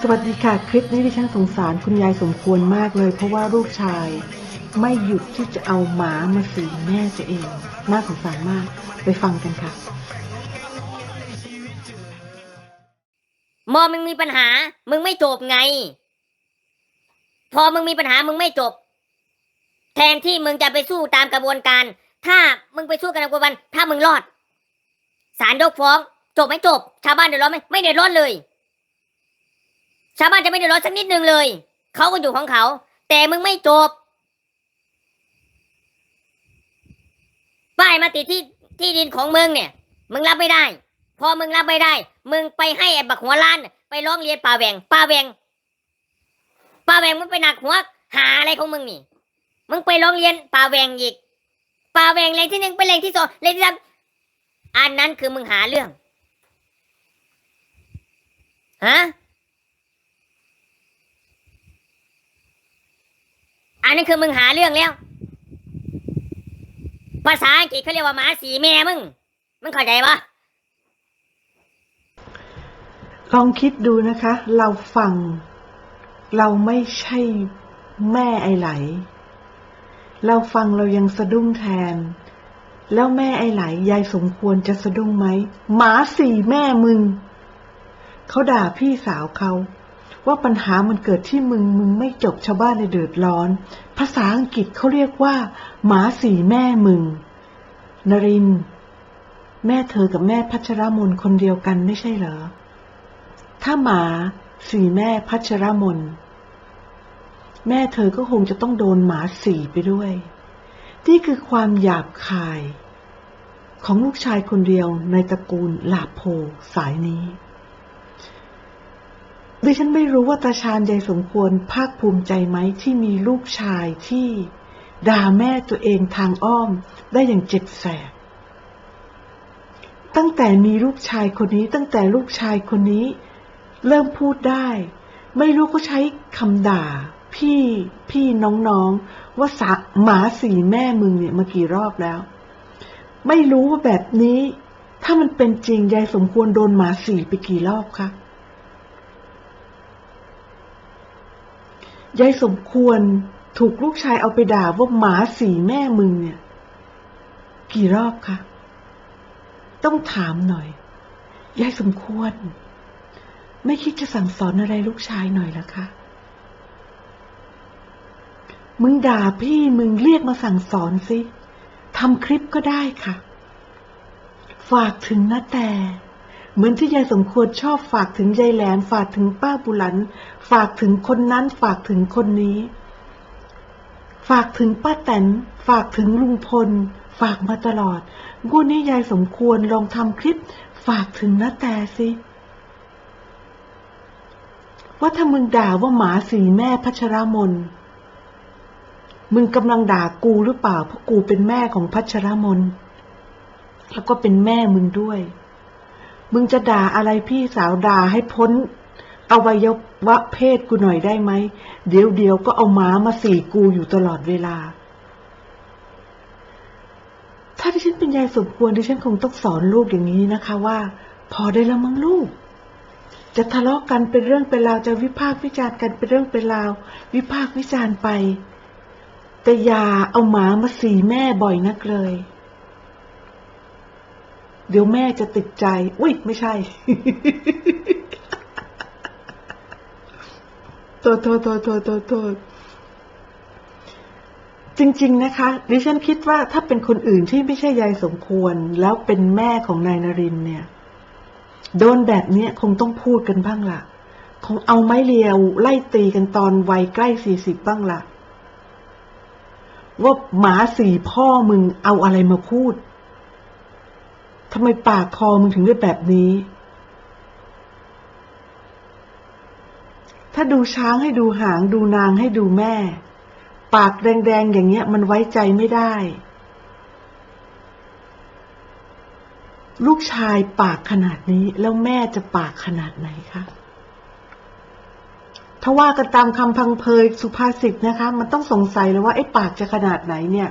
สวัสดีค่ะ คลิปนี้ดิฉันสงสารคุณยายสมควรมากเลย เพราะว่าลูกชายไม่หยุดที่จะเอาหมามาสีแม่ตัวเอง น่าสงสารมากไปฟังกันค่ะ มอมึงมีปัญหา มึงไม่จบไง พอมึงมีปัญหามึงไม่จบ แทนที่มึงจะไปสู้ตามกระบวนการ ถ้ามึงไปสู้กันกระบวนการถ้ามึงรอดศาลยกฟ้อง จบไหมจบ ชาวบ้านเดือดร้อนไหมไม่เดือดร้อนเลย ชาวบ้านจะไม่เดือดร้อนสักนิดนึงเลยเขาก็อยู่ของเขา แต่มึงไม่จบป้ายมาติดที่ที่ดินของมึงเนี่ย มึงรับไม่ได้ พอมึงรับไม่ได้ มึงไปให้ไอ้บักหัวล้าน ไปร้องเรียนป่าแหวงป่าแหวงป่าแหวงมึงไปหนักหัวหาอะไรของมึงนี่ มึงไปร้องเรียนป่าแหวงอีกป่าแหวงเลงที่หนึ่งไปเลงที่สองเลงที่สามอันนั้นคือมึงหาเรื่อง ฮะ อันนั้คือมึงหาเรื่องแล้ว ภาษาอังกฤษเขาเรียกว่าหมาสีแม่มึง มึงเข้าใจปะลองคิดดูนะคะ เราฟัง เราไม่ใช่แม่ไอไหล เราฟังเรายังสะดุ้งแทน แล้วแม่ไอไหลยายสมควรจะสะดุ้งไหมหมาสี่แม่มึง เขาด่าพี่สาวเขา ว่าปัญหามันเกิดที่มึงมึงไม่จบชาวบ้านในเดือดร้อน ภาษาอังกฤษเขาเรียกว่า หมาสีแม่มึง นริน แม่เธอกับแม่พัชรมนคนเดียวกันไม่ใช่เหรอ ถ้าหมาสีแม่พัชรมน แม่เธอก็คงจะต้องโดนหมาสีไปด้วย นี่คือความหยาบคาย ของลูกชายคนเดียวในตระกูลลาโพสายนี้ ดิฉันไม่รู้ว่าตาชาญยายสมควรภาคภูมิใจไหมที่มีลูกชายที่ด่าแม่ตัวเองทางอ้อมได้อย่างเจ็บแสบ ตั้งแต่มีลูกชายคนนี้ตั้งแต่ลูกชายคนนี้ เริ่มพูดได้ ไม่รู้เขาใช้คำด่า พี่พี่น้องๆว่าสะหมาสีแม่มึงเนี่ยมากี่รอบแล้ว ไม่รู้ว่าแบบนี้ ถ้ามันเป็นจริงยายสมควรโดนหมาสีไปกี่รอบคะ ยายสมควรถูกลูกชายเอาไปด่าว่าหมาสีแม่มึงเนี่ย กี่รอบคะ ต้องถามหน่อยยายสมควร ไม่คิดจะสั่งสอนอะไรลูกชายหน่อยหรอคะ มึงด่าพี่มึงเรียกมาสั่งสอนสิทำคลิปก็ได้ค่ะ ฝากถึงนาแต่ เหมือนที่ยายสมควรชอบฝากถึงยายแหลมฝากถึงป้าบุหลัน ฝากถึงคนนั้นฝากถึงคนนี้ ฝากถึงป้าแตนฝากถึงลุงพล ฝากมาตลอดงวดนี้ยายสมควรลองทำคลิป ฝากถึงนาแต่สิว่าถ้ามึงด่าว่าหมาสีแม่พัชรมน มึงกำลังด่ากูหรือเปล่า เพราะกูเป็นแม่ของพัชรมน แล้วก็เป็นแม่มึงด้วย มึงจะด่าอะไรพี่สาวด่าให้พ้นอวัยวะเพศกูหน่อยได้ไหม เดี๋ยวเดียวก็เอาหมามาสีกูอยู่ตลอดเวลา ถ้าที่ฉันเป็นยายสมควรที่ฉันคงต้องสอนลูกอย่างนี้นะคะว่า พอได้แล้วมั้งลูก จะทะเลาะกันเป็นเรื่องเป็นราวจะวิพากษ์วิจารณ์กันเป็นเรื่องเป็นราว วิพากษ์วิจารณ์ไป แต่อย่าเอาหมามาสีแม่บ่อยนักเลย เดี๋ยวแม่จะติดใจ อุ้ยไม่ใช่ โทษโทษโทษโทษโทษโทษจริง ๆ นะคะ ดิฉันคิดว่าถ้าเป็นคนอื่นที่ไม่ใช่ยายสมควร แล้วเป็นแม่ของนายนรินเนี่ย โดนแบบเนี้ยคงต้องพูดกันบ้างล่ะ คงเอาไม้เรียวไล่ตีกันตอนวัยใกล้สี่สิบบ้างล่ะ ว่าหมาสี่พ่อมึงเอาอะไรมาพูด ทำไมปากคอมึงถึงได้แบบนี้ ถ้าดูช้างให้ดูหาง ดูนางให้ดูแม่ ปากแดงๆอย่างเงี้ย มันไว้ใจไม่ได้ ลูกชายปากขนาดนี้แล้วแม่จะปากขนาดไหนคะถ้าว่ากันตามคำพังเพยสุภาษิตนะคะ มันต้องสงสัยเลยว่าไอ้ปากจะขนาดไหนเนี่ย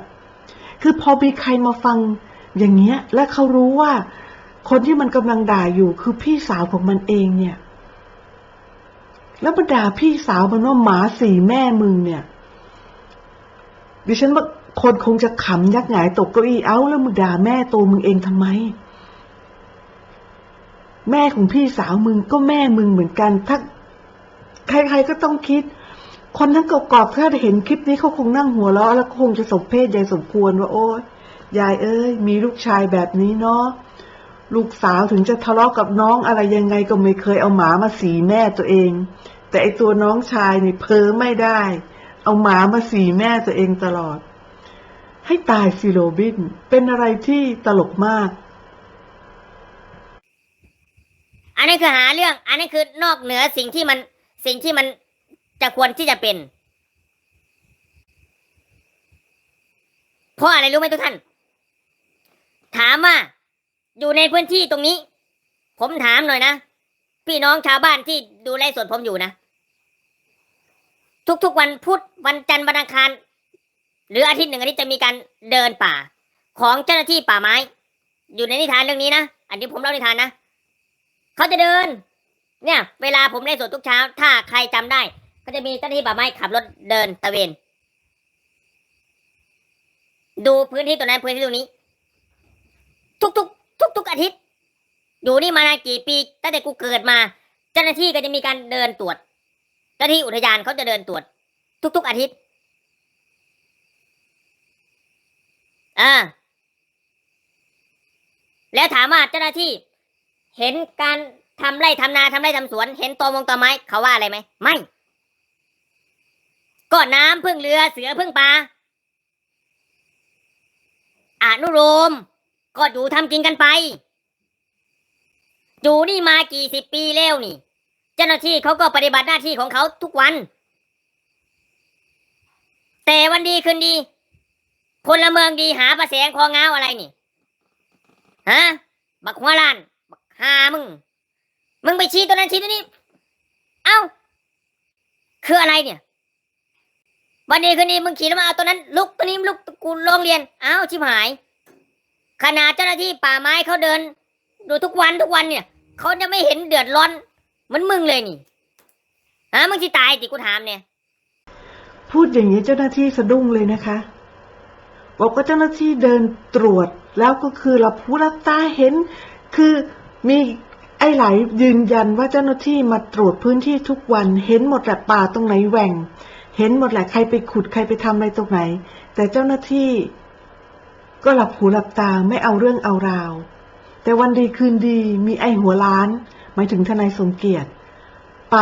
คือพอมีใครมาฟัง อย่างเงี้ย และเขารู้ว่า คนที่มันกำลังด่าอยู่คือพี่สาวของมันเองเนี่ย แล้วมาด่าพี่สาวมันว่าหมาสี่แม่มึงเนี่ย ดิฉันว่าคนคงจะขำยักหงายตกเก้าอี้เอาแล้วมึงด่าแม่ตัวมึงเองทำไม แม่ของพี่สาวมึงก็แม่มึงเหมือนกันถ้าใครๆก็ต้องคิด คนทั้งกรอบๆถ้าเห็นคลิปนี้เขาคงนั่งหัวเราะแล้วคงจะสมเพศยายสมควรว่าโอ้ย ยายเอ้ย มีลูกชายแบบนี้เนาะลูกสาวถึงจะทะเลาะกับน้องอะไรยังไงก็ไม่เคยเอาหมามาสีแม่ตัวเอง แต่ไอตัวน้องชายนี่เพ้อไม่ได้ เอาหมามาสีแม่ตัวเองตลอด ให้ตายสิโรบิน เป็นอะไรที่ตลกมาก อันนี้คือหาเรื่อง อันนี้คือนอกเหนือสิ่งที่มันสิ่งที่มันจะควรที่จะเป็น เพราะอะไรรู้ไหมทุกท่าน ถามว่า อยู่ในพื้นที่ตรงนี้ ผมถามหน่อยนะ พี่น้องชาวบ้านที่ดูไลฟ์สดผมอยู่นะ ทุกๆวันพุธวันจันทร์วันอังคารหรืออาทิตย์หนึ่งอาทิตย์จะมีการเดินป่า ของเจ้าหน้าที่ป่าไม้ อยู่ในนิทานเรื่องนี้นะอันนี้ผมเล่านิทานนะเขาจะเดิน เนี่ย เวลาผมไลฟ์สดทุกเช้า ถ้าใครจำได้ ก็จะมีเจ้าหน้าที่ป่าไม้ขับรถเดินตะเวนดูพื้นที่ตรงนั้นพื้นที่ตรงนี้ ทุกๆทุกๆอาทิตย์ อยู่นี่มานานกี่ปีตั้งแต่กูเกิดมา เจ้าหน้าที่ก็จะมีการเดินตรวจ เจ้าหน้าที่อุทยานเขาจะเดินตรวจ ทุก ๆ อาทิตย์อ่าแล้วถามว่าเจ้าหน้าที่ เห็นการทำไร่ทำนาทำไร่ทำสวน เห็นตอมงตอไม้เขาว่าอะไรไหมไม่ก็น้ำพึ่งเรือเสือพึ่งปลาอนุโลม ก็อยู่ทำกินกันไปอยู่นี่มากี่สิบปีแล้วนี่ เจ้าหน้าที่เขาก็ปฏิบัติหน้าที่ของเขาทุกวัน แต่วันดีคืนดีพลเมืองดีหาประแสงคอเงาอะไรนี่ฮะบักหัวล้านบักหามึง มึงไปชี้ตัวนั้นชี้ตัวนี้ เอ้า คืออะไรเนี่ย วันนี้คืนนี้มึงขี่รถมาเอาตัวนั้น ลุกตัวนี้ลุกกูโรงเรียน เอ้าชิบหาย ขนาดเจ้าหน้าที่ป่าไม้เขาเดิน ดูทุกวันทุกวันเนี่ยเขาจะไม่เห็นเดือดร้อนเหมือนมึงเลยนี่ฮะมึงที่ตายติกูถามเนี่ย พูดอย่างนี้เจ้าหน้าที่สะดุ้งเลยนะคะ บอกว่าเจ้าหน้าที่เดินตรวจแล้วก็คือเราผู้รับตาเห็น คือมีไอ้ไหลยืนยันว่าเจ้าหน้าที่มาตรวจพื้นที่ทุกวันเห็นหมดแหละป่าตรงไหนแหว่ง เห็นหมดแหละใครไปขุดใครไปทำอะไรตรงไหน แต่เจ้าหน้าที่ ก็หลับหูหลับตาไม่เอาเรื่องเอาราว แต่วันดีคืนดีมีไอหัวล้าน หมายถึงทนายสมเกียรติ ไป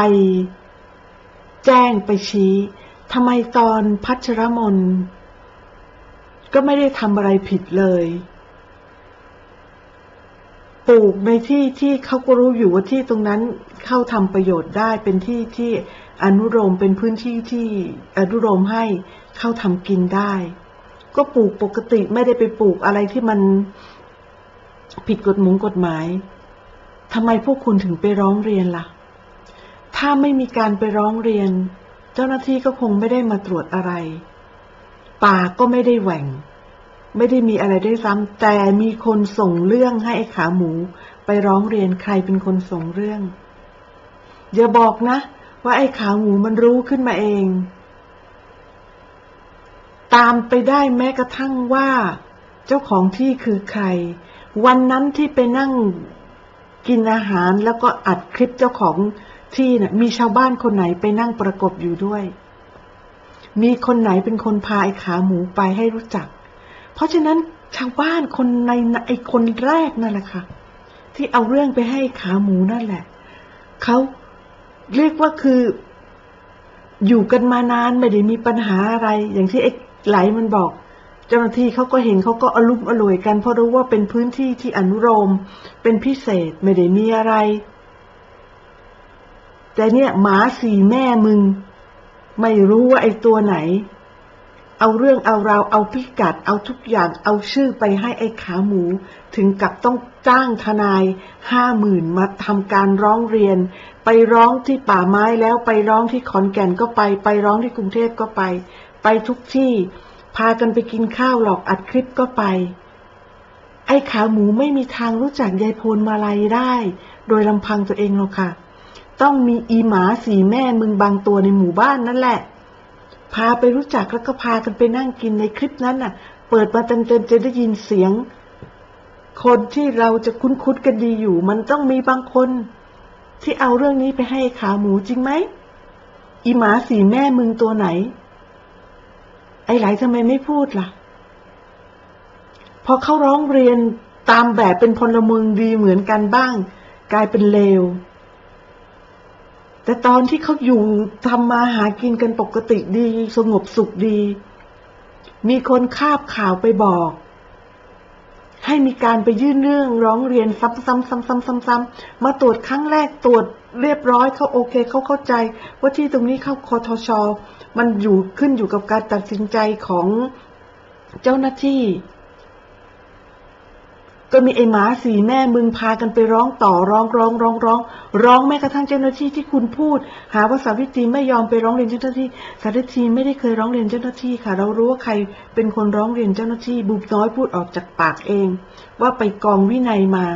แจ้งไปชี้ทำไมตอนพัชรมน ก็ไม่ได้ทำอะไรผิดเลย ปลูกในที่ที่เขาก็รู้อยู่ว่าที่ตรงนั้นเข้าทำประโยชน์ได้เป็นที่ที่อนุโลมเป็นพื้นที่ที่อนุโลมให้เข้าทำกินได้ ก็ปลูกปกติไม่ได้ไปปลูกอะไรที่มันผิดกฎหมงกฎหมายทำไมพวกคุณถึงไปร้องเรียนล่ะ ถ้าไม่มีการไปร้องเรียน เจ้าหน้าที่ก็คงไม่ได้มาตรวจอะไร ป่าก็ไม่ได้แหว่ง ไม่ได้มีอะไรได้ซ้ำแต่มีคนส่งเรื่องให้ไอ้ขาหมู ไปร้องเรียนใครเป็นคนส่งเรื่อง อย่าบอกนะ ว่าไอ้ขาหมูมันรู้ขึ้นมาเอง ตามไปได้แม้กระทั่งว่า เจ้าของที่คือใคร วันนั้นที่ไปนั่งกินอาหารแล้วก็อัดคลิปเจ้าของที่น่ะมีชาวบ้านคนไหนไปนั่งประกบอยู่ด้วย มีคนไหนเป็นคนพาไอ้ขาหมูไปให้รู้จัก เพราะฉะนั้นชาวบ้านคนในไอ้คนแรกนั่นแหละค่ะ ที่เอาเรื่องไปให้ขาหมูนั่นแหละเขาเรียกว่าคือ อยู่กันมานานไม่ได้มีปัญหาอะไร อย่างที่ไอ้ ไหลมันบอก เจ้าหน้าที่เขาก็เห็นเขาก็อรุมอร่วยกันเพราะรู้ว่าเป็นพื้นที่ที่อนุโลมเป็นพิเศษไม่ได้มีอะไร แต่เนี่ยหมาสี่แม่มึง ไม่รู้ว่าไอ้ตัวไหน เอาเรื่องเอาราวเอาพิกัด เอาทุกอย่างเอาชื่อไปให้ไอ้ขาหมู ถึงกับต้องจ้างทนายห้าหมื่นมาทำการร้องเรียน ไปร้องที่ป่าไม้แล้วไปร้องที่ขอนแก่นก็ไป ไปร้องที่กรุงเทพก็ไป ไปทุกที่ พากันไปกินข้าวหลอกอัดคลิปก็ไป ไอ้ขาหมูไม่มีทางรู้จักยายโพลมาลัยได้ โดยลำพังตัวเองหรอกค่ะ ต้องมีอีหมาสีแม่มึงบางตัวในหมู่บ้านนั่นแหละ พาไปรู้จักแล้วก็พากันไปนั่งกินในคลิปนั้นน่ะ เปิดมาเต็มๆจะได้ยินเสียง คนที่เราจะคุ้นๆกันดีอยู่ มันต้องมีบางคน ที่เอาเรื่องนี้ไปให้ขาหมูจริงไหมอีหมาสีแม่มึงตัวไหน ไอ้ไหลทำไมไม่พูดล่ะ พอเขาร้องเรียนตามแบบเป็นพลเมืองดีเหมือนกันบ้าง กลายเป็นเลว แต่ตอนที่เขาอยู่ทำมาหากินกันปกติดี สงบสุขดี มีคนคาบข่าวไปบอก ให้มีการไปยื่นเรื่องร้องเรียนซ้ำๆๆๆๆมาตรวจครั้งแรกตรวจ เรียบร้อยเขาโอเคเขาเข้าใจว่าที่ตรงนี้เข้าคอทช มันอยู่ขึ้นอยู่กับการตัดสินใจของเจ้าหน้าที่ ก็มีไอ้หมาสีแม่มึงพากันไปร้องต่อร้องร้องร้องร้อง ร้องแม้กระทั่งเจ้าหน้าที่ที่คุณพูด หาว่าสาวิตรีไม่ยอมไปร้องเรียนเจ้าหน้าที่ สาวิตรีไม่ได้เคยร้องเรียนเจ้าหน้าที่ค่ะ เรารู้ว่าใครเป็นคนร้องเรียนเจ้าหน้าที่บุบน้อยพูดออกจากปากเอง ว่าไปกองวินัยมา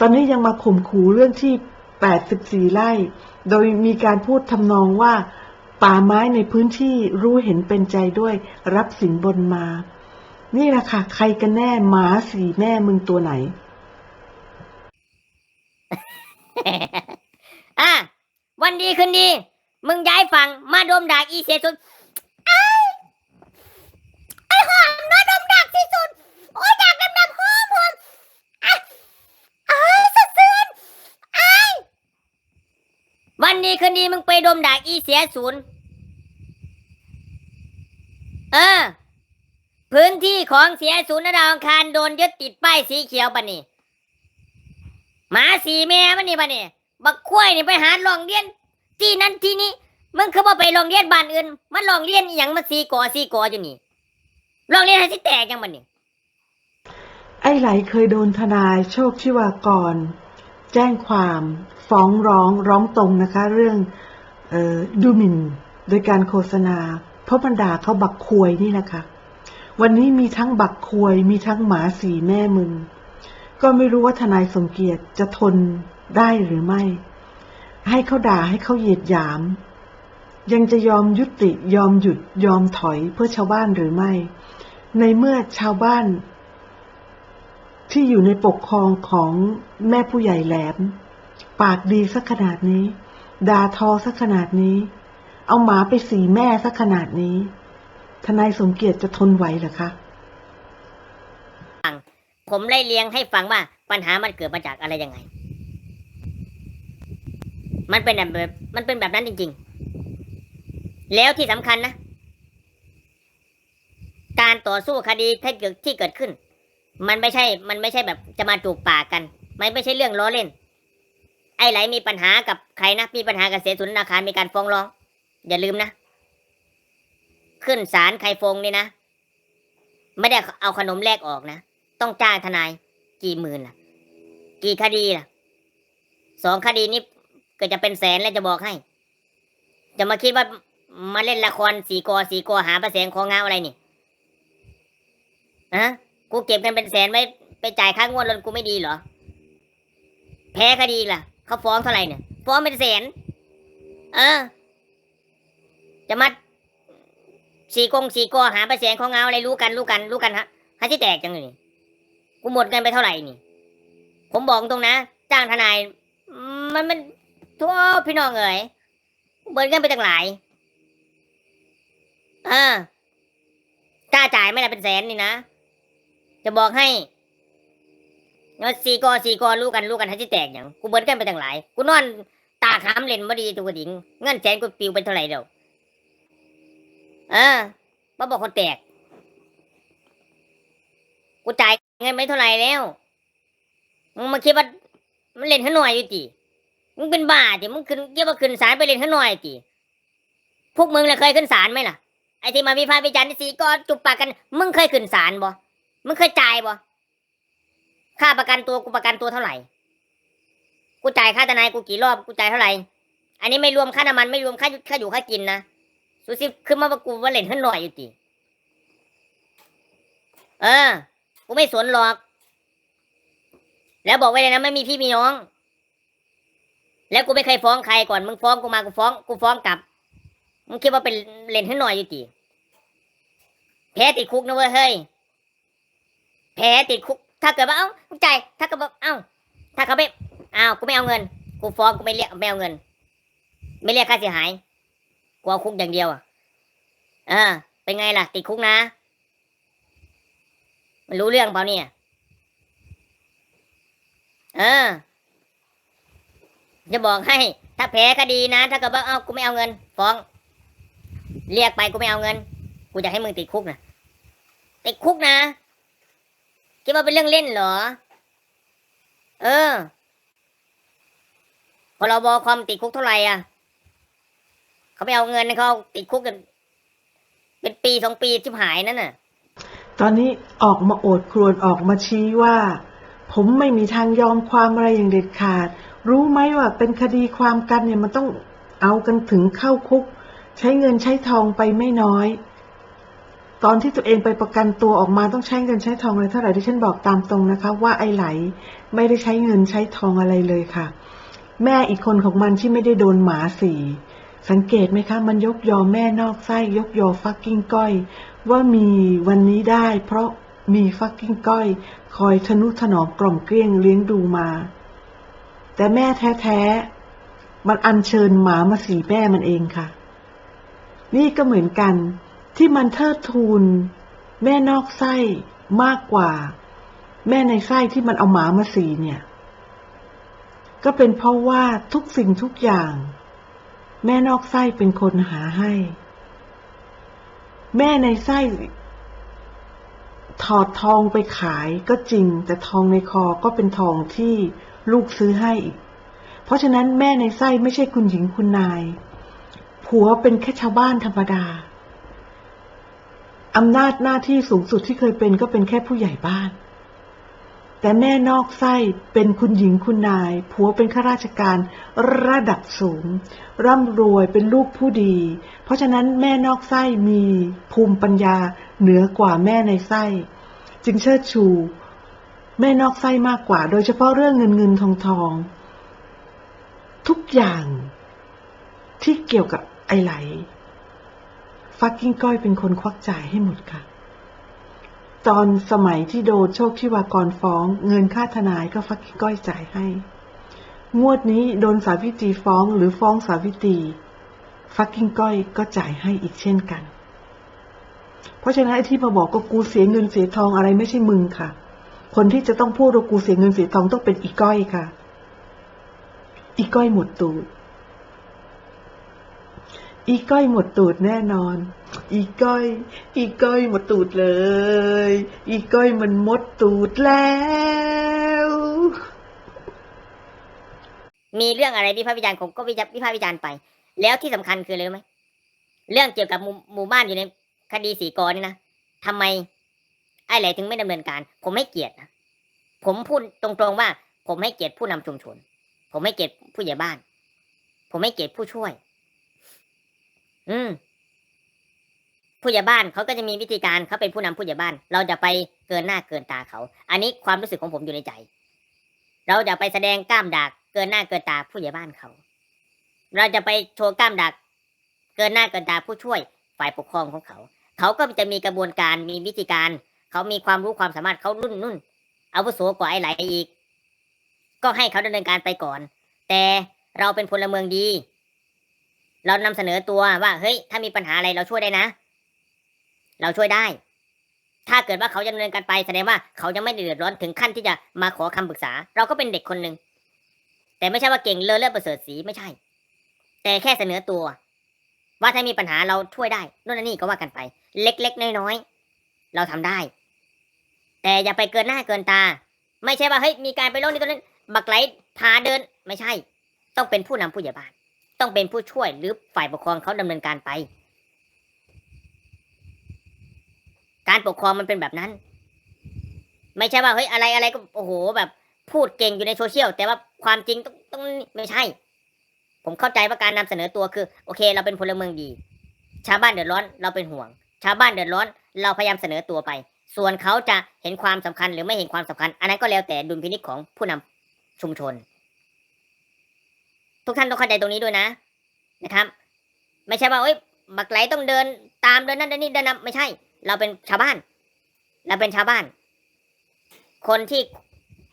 ตอนนี้ยังมาข่มขู่เรื่องที่ 84 ไร่ โดยมีการพูดทำนองว่า ป่าไม้ในพื้นที่รู้เห็นเป็นใจด้วยรับสินบนมา นี่แหละค่ะ ใครกันแน่หมาสีแม่มึงตัวไหน อะ วันดีคืนดี มึงย้ายฝั่งมาดมดาอีเสียสุดไอ้ไอ้หอมนะดมดากที่สุด โอ้ยดากดำดำหอมหอมอะเอ้ยสะเสือนไอ้วัน ดีคืนดีมึงไปดมดากอีเสียศูนย์เออ พื้นที่ของเสียศูนย์นดาวอังคารโดนยึดติดป้ายสีเขียวปะนี่หมาสีแม่มันนี่ปะนี่บักคุ้ยนี่ไปหาลองเรียน ที่นั่นที่นี้มึงคือบ่ไปลองเรียนบ้านอื่น มันลองเรียนอหย่างมาสีกอสีกออยู่นี่ลองเรียนให้สิแตกยังมันนี่ไอ้ไหลเคยโดนทนายโชคชิวากร แจ้งความฟ้องร้องร้องตรงนะคะ เรื่องออดูหมิ่นโดยการโฆษณา เพราะบรรดาเขาบักควยนี่นะคะ วันนี้มีทั้งบักควยมีทั้งหมาสีแม่มึง ก็ไม่รู้ว่าทนายสมเกียรติจะทนได้หรือไม่ ให้เขาด่าให้เขาเหยียดหยาม ยังจะยอมยุติยอมหยุดยอมถอยเพื่อชาวบ้านหรือไม่ ในเมื่อชาวบ้าน ที่อยู่ในปกครองของแม่ผู้ใหญ่แหลม ปากดีสักขนาดนี้ด่าทอสักขนาดนี้ เอาหมาไปสีแม่สักขนาดนี้ ทนายสมเกียรติจะทนไหวหรอคะผมไล่เลียงให้ฟังว่าปัญหามันเกิดมาจากอะไรยังไง มันเป็นแบบมันเป็นแบบนั้นจริง ๆ แล้วที่สำคัญนะ การต่อสู้คดีที่เกิดที่เกิดขึ้น มันไม่ใช่ มันไม่ใช่แบบจะมาจูบปากกัน มันไม่ใช่เรื่องล้อเล่น ไอ้ไหลมีปัญหากับใครนะ มีปัญหากับเสียสุนนาคามีการฟ้องร้อง อย่าลืมนะ ขึ้นศาลใครฟ้องนี่นะ ไม่ได้เอาขนมแลกออกนะ ต้องจ้างทนาย กี่หมื่นล่ะ กี่คดีล่ะ สองคดีนี้ก็จะเป็นแสนแล้วจะบอกให้ จะมาคิดว่ามาเล่นละครสีกอสีกอหาประแสงของเงาอะไรนี่อะ กูเก็บกันเป็นแสนไว้ไปจ่ายค่างวดรถกูไม่ดีเหรอ แพ้คดีล่ะ เขาฟ้องเท่าไหร่เนี่ย ฟ้องเป็นแสน เออ จะมาสี่กงสี่กอหาเประแสงของเงาอะไรรู้กันรู้กันรู้กันฮะให้ที่แตกจังเลยกูหมดเงินไปเท่าไหร่นี่ ผมบอกตรงนะ จ้างทนาย มันมันทั่วพี่น้องเอ๋ยเบิร์เงินไปตั้งหลาย เออกล้าจ่ายไม่ละเป็นแสนนี่นะ จะบอกให้เงินสี่กอสี่กอรู้กันรู้กันให้ที่แตกอย่างกูเบิร์เงินไปตั้งหลายกูนอนตาค้ำเล่นบ่ดีตัวดิ่งเงินแสนกูปิวไปเท่าไหร่เดียวเออมาบอกคนแตก กูจ่ายเงินไปเท่าไหร่แล้วมึงมาคิดว่ามันเล่นให้หน่อยอยู่ติมึงเป็นบ้าติมึงขึ้นเกี่ยวว่าขึ้นศาลไปเล่นให้หน่อยติพวกมึงเลยเคยขึ้นศาลไหมล่ะไอ้ที่มาวิพากษ์วิจารณ์ที่สีก็จุบปากกัน มึงเคยขึ้นศาลบ่ มึงเคยจ่ายบ่ค่าประกันตัวกูประกันตัวเท่าไหร่ กูจ่ายค่าทนายกูกี่รอบกูจ่ายเท่าไหร่ อันนี้ไม่รวมค่าน้ำมันไม่รวมค่าค่าอยู่ค่ากินนะสุสิขึ้นมาว่ากูว่าเล่นให้หน่อยอยู่ติเออ กูไม่สนหรอก แล้วบอกไว้เลยนะไม่มีพี่มีน้อง แล้วกูไม่เคยฟ้องใครก่อน มึงฟ้องกูมากูฟ้อง กูฟ้องกลับ มึงคิดว่าเป็นเล่นให้หน่อยอยู่ตีแพ้ติดคุกนะเว้ยเฮ้ย แพ้ติดคุก ถ้าเกิดว่าเอ้าใจายถ้าเกิดว่าเอ้า ถ้าเขาไม่อ้าวกูไม่เอาเงิน กูฟ้องกูไม่เรียกไม่เอาเงิน ไม่เรียกค่าเสียหายกูเอาคุกอย่างเดียวอะเออเป็นไงล่ะ ติดคุกนะ มันรู้เรื่องเปล่าเนี่ยเออจะบอกให้ ถ้าแพ้คดีนะ ถ้าเกิดว่าเอ้ากูไม่เอาเงิน ฟ้อง เรียกไปกูไม่เอาเงิน กูจะให้มึงติดคุกนะติดคุกนะ คิดว่าเป็นเรื่องเล่นเหรอ เออพรบความติดคุกเท่าไหร่อะ เขาไม่เอาเงินเขาติดคุกกัน เป็นปีสองปีชิบหายนั่นน่ะ ตอนนี้ออกมาโอดครวญออกมาชี้ว่า ผมไม่มีทางยอมความอะไรอย่างเด็ดขาด รู้ไหมว่าเป็นคดีความกันเนี่ยมันต้องเอากันถึงเข้าคุก ใช้เงินใช้ทองไปไม่น้อย ตอนที่ตัวเองไปประกันตัวออกมาต้องใช้เงินใช้ทองอะไรเท่าไหร่ที่ฉันบอกตามตรงนะคะ ว่าไอ้ไหลไม่ได้ใช้เงินใช้ทองอะไรเลยค่ะ แม่อีกคนของมันที่ไม่ได้โดนหมาสีสังเกตไหมคะ มันยกยอแม่นอกไส้ยกยอฟักกิ้งก้อย ว่ามีวันนี้ได้ เพราะมีฟักกิ้งก้อย คอยทนุถนอมกล่อมเกลี้ยงเลี้ยงดูมา แต่แม่แท้ๆมันอัญเชิญหมามาสีแม่มันเองค่ะ นี่ก็เหมือนกัน ที่มันเทิดทูน แม่นอกไส้มากกว่า แม่ในไส้ที่มันเอาหมามาสีเนี่ย ก็เป็นเพราะว่าทุกสิ่งทุกอย่าง แม่นอกไส้เป็นคนหาให้ แม่ในไส้ ถอดทองไปขายก็จริง แต่ทองในคอก็เป็นทองที่ลูกซื้อให้อีก เพราะฉะนั้นแม่ในไส้ไม่ใช่คุณหญิงคุณนาย ผัวเป็นแค่ชาวบ้านธรรมดา อำนาจหน้าที่สูงสุดที่เคยเป็นก็เป็นแค่ผู้ใหญ่บ้าน แต่แม่นอกไส้เป็นคุณหญิงคุณนาย ผัวเป็นข้าราชการระดับสูง ร่ำรวยเป็นลูกผู้ดี เพราะฉะนั้นแม่นอกไส้มีภูมิปัญญาเหนือกว่าแม่ในไส้ จึงเชิดชู แม่นอกไส้มากกว่า โดยเฉพาะเรื่องเงินเงินทองทองทุกอย่างที่เกี่ยวกับไอไหล ฟักกิ้งก้อยเป็นคนควักจ่ายให้หมดค่ะ ตอนสมัยที่โดนโชคที่วากรฟ้อง เงินค่าทนายก็ฟักกิ้งก้อยจ่ายให้ งวดนี้โดนสาวิตรีฟ้องหรือฟ้องสาวิตรีฟักกิ้งก้อยก็จ่ายให้อีกเช่นกัน เพราะฉะนั้นไอ้ที่มาบอกก็กูเสียเงินเสียทองอะไรไม่ใช่มึงค่ะ คนที่จะต้องพูดว่ากูเสียเงินเสียทองต้องเป็นอีก้อยค่ะ อีก้อยหมดตูด อีก้อยหมดตูดแน่นอน อีก้อย อีก้อยหมดตูดเลย อีก้อยมันหมดตูดแล้ว มีเรื่องอะไรวิพากษ์วิจารณ์ผมก็วิจารวิพากษ์วิจารณ์ไป แล้วที่สำคัญคืออะไรรู้ไหมเรื่องเกี่ยวกับหมู่หมู่บ้านอยู่ในคดีสีกอนี่นะทำไม ไอ้ไหลถึงไม่ดำเนินการ ผมไม่เกลียดนะผมพูดตรงๆว่า ผมให้เกียรติผู้นำชุมชน ผมให้เกียรติผู้ใหญ่บ้าน ผมให้เกียรติผู้ช่วย อืมผู้ใหญ่บ้านเขาก็จะมีวิธีการเขาเป็นผู้นำผู้ใหญ่บ้าน เราจะไปเกินหน้าเกินตาเขา อันนี้ความรู้สึกของผมอยู่ในใจ เราจะไปแสดงกล้ามดากเกินหน้าเกินตาผู้ใหญ่บ้านเขา เราจะไปโชว์กล้ามดัก เกินหน้าเกินตาผู้ช่วย ฝ่ายปกครองของเขา เขาก็จะมีกระบวนการมีวิธีการ เขามีความรู้ความสามารถเขารุ่นนุ่นอาวุโสกว่าไอ้ไหลอีก ก็ให้เขาดำเนินการไปก่อน แต่เราเป็นพลเมืองดี เรานำเสนอตัวว่าเฮ้ย ถ้ามีปัญหาอะไรเราช่วยได้นะ เราช่วยได้ ถ้าเกิดว่าเขาจะดำเนินการไปแสดงว่าเขายังไม่เดือดร้อนถึงขั้นที่จะมาขอคำปรึกษา เราก็เป็นเด็กคนหนึ่งแต่ไม่ใช่ว่าเก่งเลอเลิศประเสริฐสีไม่ใช่ แต่แค่เสนอตัว ว่าถ้ามีปัญหาเราช่วยได้นู่นนี่ก็ว่ากันไป เล็กๆน้อยๆเราทำได้ แต่อย่าไปเกินหน้าเกินตา ไม่ใช่ว่าเฮ้ยมีการไปโลกนี้ตรงนั้นบักไหลพาเดินไม่ใช่ ต้องเป็นผู้นำผู้ใหญ่บ้าน ต้องเป็นผู้ช่วยหรือฝ่ายปกครองเขาดำเนินการไป การปกครองมันเป็นแบบนั้น ไม่ใช่ว่าเฮ้ยอะไรอะไรก็โอ้โหแบบพูดเก่งอยู่ในโซเชียลแต่ว่าความจริงต้องต้องไม่ใช่ ผมเข้าใจว่าการนำเสนอตัวคือ โอเค เราเป็นพลเมืองดี ชาวบ้านเดือดร้อน เราเป็นห่วง ชาวบ้านเดือดร้อน เราพยายามเสนอตัวไป ส่วนเขาจะเห็นความสำคัญหรือไม่เห็นความสำคัญ อันนั้นก็แล้วแต่ดุลพินิจของผู้นำชุมชน ทุกท่านต้องเข้าใจตรงนี้ด้วยนะ นะครับ ไม่ใช่ว่าเอ้ยบักไหลต้องเดินตามเดินนั่นเดินนี่เดินนำไม่ใช่ เราเป็นชาวบ้าน เราเป็นชาวบ้าน คนที่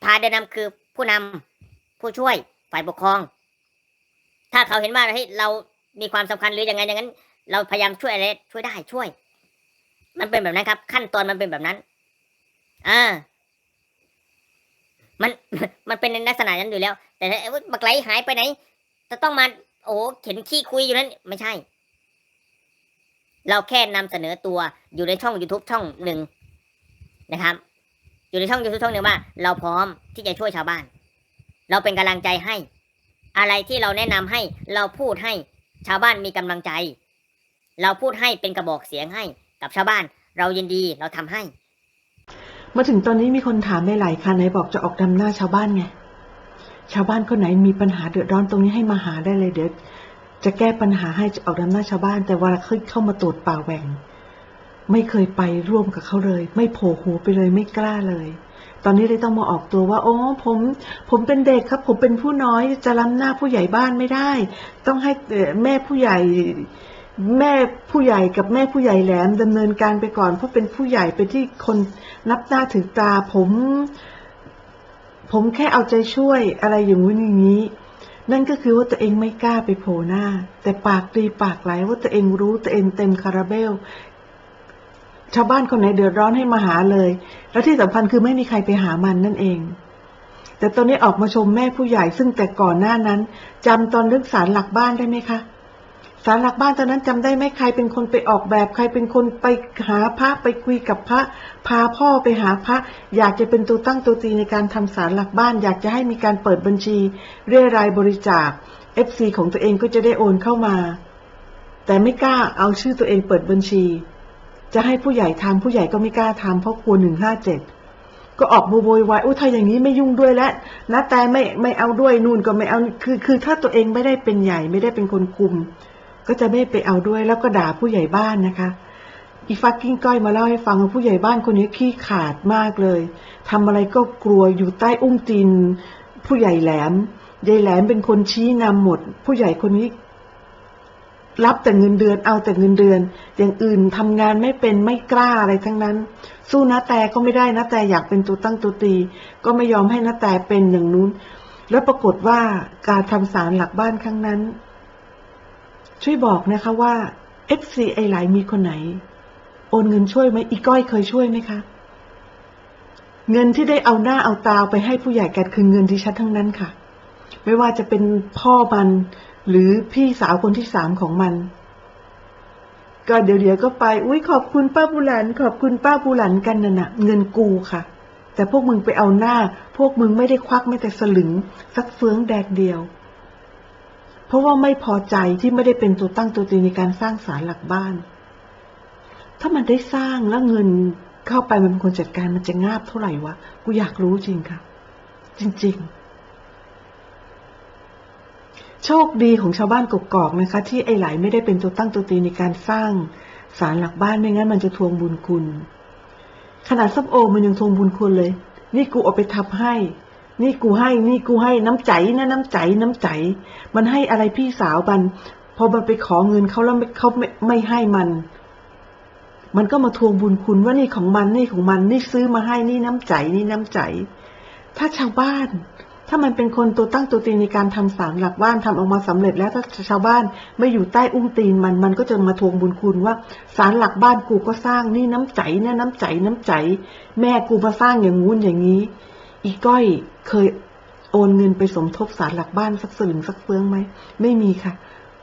พาเดินนำคือผู้นำผู้ช่วยฝ่ายปกครอง ถ้าเขาเห็นว่าเฮ้ยเรามีความสำคัญหรือยังไงอย่างนั้น เราพยายามช่วยอะไรช่วยได้ช่วย มันเป็นแบบนั้นครับ ขั้นตอนมันเป็นแบบนั้นอ่ามันมันเป็นในลักษณะนั้นอยู่แล้ว แต่ถ้าเอ้บักไหลหายไปไหน จะต้องมาโอ้เข็นขี้คุยอยู่นั้นไม่ใช่ เราแค่นำเสนอตัวอยู่ในช่อง youtube ช่องหนึ่งนะครับ อยู่ในช่อง youtube ช่องหนึ่งว่า เราพร้อมที่จะช่วยชาวบ้าน เราเป็นกำลังใจให้ อะไรที่เราแนะนำให้เราพูดให้ชาวบ้านมีกำลังใจ เราพูดให้เป็นกระบอกเสียงให้กับชาวบ้าน เรายินดีเราทำให้ มาถึงตอนนี้มีคนถามไม่หลายค่ะไหนบอกจะออกดำหน้าชาวบ้านไง ชาวบ้านคนไหนมีปัญหาเดือดร้อนตรงนี้ให้มาหาได้เลยเดี๋ยวจะแก้ปัญหาให้ออกดำหน้าชาวบ้าน แต่เวลาเข้ามาตรวจป่าแหว่ง ไม่เคยไปร่วมกับเขาเลย ไม่โผล่หูไปเลยไม่กล้าเลย ตอนนี้เลยต้องมาออกตัวว่า โอ้ผม ผมเป็นเด็กครับ ผมเป็นผู้น้อยจะล้ำหน้าผู้ใหญ่บ้านไม่ได้ ต้องให้แม่ผู้ใหญ่แม่ผู้ใหญ่กับแม่ผู้ใหญ่แหลมดำเนินการไปก่อน เพราะเป็นผู้ใหญ่เป็นที่คนนับหน้าถือตาผม ผมแค่เอาใจช่วยอะไรอย่างนู้นอย่างนี้ นั่นก็คือว่าตัวเองไม่กล้าไปโผล่หน้า แต่ปากตีปากไหลว่าตัวเองรู้ตัวเองเต็มคาราเบล ชาวบ้านคนไหนเดือดร้อนให้มาหาเลย แล้วที่สำคัญคือไม่มีใครไปหามันนั่นเอง แต่ตอนนี้ออกมาชมแม่ผู้ใหญ่ซึ่งแต่ก่อนหน้านั้นจำตอนเรื่องสารหลักบ้านได้ไหมคะ สารหลักบ้านตอนนั้นจำได้ไหมใครเป็นคนไปออกแบบ ใครเป็นคนไปหาพระไปคุยกับพระ พาพ่อไปหาพระ อยากจะเป็นตัวตั้งตัวตีในการทำสารหลักบ้าน อยากจะให้มีการเปิดบัญชี เรียรายบริจาค FC ของตัวเองก็จะได้โอนเข้ามา แต่ไม่กล้าเอาชื่อตัวเองเปิดบัญชี จะให้ผู้ใหญ่ทำผู้ใหญ่ก็ไม่กล้าทำเพราะกลัวหนึ่งห้าเจ็ดก็ออกโวยวายอุ้ยถ้าอย่างนี้ไม่ยุ่งด้วยแล้วนะแต่ไม่ไม่เอาด้วยนู่นก็ไม่เอาคือคือถ้าตัวเองไม่ได้เป็นใหญ่ไม่ได้เป็นคนคุม ก็จะไม่ไปเอาด้วยแล้วก็ด่าผู้ใหญ่บ้านนะคะ อีฟักกิ้งก้อยมาเล่าให้ฟังว่าผู้ใหญ่บ้านคนนี้ขี้ขาดมากเลยทำอะไรก็กลัวอยู่ใต้อุ้งตีนผู้ใหญ่แหลมยายแหลมเป็นคนชี้นำหมด ผู้ใหญ่คนนี้ รับแต่เงินเดือนเอาแต่เงินเดือน อย่างอื่นทำงานไม่เป็นไม่กล้าอะไรทั้งนั้น สู้นาแต่ก็ไม่ได้นาแต่อยากเป็นตัวตั้งตัวตี ก็ไม่ยอมให้นาแต่เป็นอย่างนู้น แล้วปรากฏว่าการทำสารหลักบ้านครั้งนั้น ช่วยบอกนะคะว่า FC ไอหลายมีคนไหน โอนเงินช่วยไหมอีก้อยเคยช่วยไหมคะ เงินที่ได้เอาหน้าเอาตาไปให้ผู้ใหญ่กันคือเงินที่ชัดทั้งนั้นค่ะ ไม่ว่าจะเป็นพ่อมันหรือพี่สาวคนที่สามของมัน ก็เดี๋ยวเดี๋ยวๆก็ไป อุ้ยขอบคุณป้าบุหลัน ขอบคุณป้าบุหลันกันน่ะนะเงินกูค่ะ แต่พวกมึงไปเอาหน้า พวกมึงไม่ได้ควักไม่แต่สลึง สักเฟืองแดกเดียว เพราะว่าไม่พอใจที่ไม่ได้เป็นตัวตั้งตัวตีในการสร้างศาลหลักบ้าน ถ้ามันได้สร้างแล้วเงินเข้าไปมันเป็นคนจัดการมันจะงาบเท่าไหร่วะ กูอยากรู้จริงค่ะ จริง ๆ โชคดีของชาวบ้านกกอกนะคะ ที่ไอ้ไหลไม่ได้เป็นตัวตั้งตัวตีในการสร้างศาลหลักบ้านไม่งั้นมันจะทวงบุญคุณ ขนาดซับโอมันยังทวงบุญคุณเลย นี่กูเอาไปทับให้ นี่กูให้ นี่กูให้น้ำใจนะน้ำใจน้ำใจ มันให้อะไรพี่สาวมัน พอมันไปขอเงินเขาแล้วเขาไม่ไม่ให้มัน มันก็มาทวงบุญคุณว่านี่ของมันนี่ของมัน นี่ซื้อมาให้นี่น้ำใจนี่น้ำใจ ถ้าชาวบ้าน ถ้ามันเป็นคนตัวตั้งตัวตีในการทำสารหลักบ้านทำออกมาสำเร็จแล้วถ้าชาวบ้านไม่อยู่ใต้อุ้งตีนมันมันก็จะมาทวงบุญคุณว่าสารหลักบ้านกูก็สร้างนี่น้ำใจนะน้ำใจน้ำใจ แม่กูมาสร้างอย่างงู้นอย่างนี้ อีก้อยเคยโอนเงินไปสมทบสารหลักบ้านสักสลึงสักเฟืองไหม ไม่มีค่ะ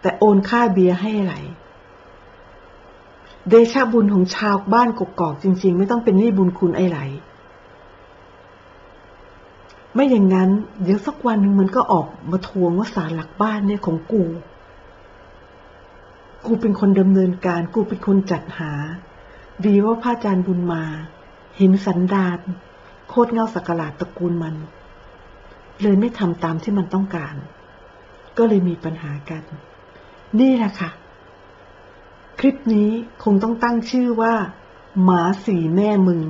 แต่โอนค่าเบียร์ให้ไหล เดชะบุญของชาวบ้านกกอกจริง ๆ ไม่ต้องเป็นหนี้บุญคุณไอ้ไหล ไม่อย่างนั้น เดี๋ยวสักวันหนึ่งมันก็ออกมาทวงว่าสารหลักบ้านเนี่ยของกู กูเป็นคนดำเนินการ กูเป็นคนจัดหา ดีว่าพระอาจารย์บุญมา เห็นสันดาน โคตรเงาสักหลาดตระกูลมัน เลยไม่ทำตามที่มันต้องการ ก็เลยมีปัญหากัน นี่แหละค่ะ คลิปนี้คงต้องตั้งชื่อว่า หมาสีแม่มึง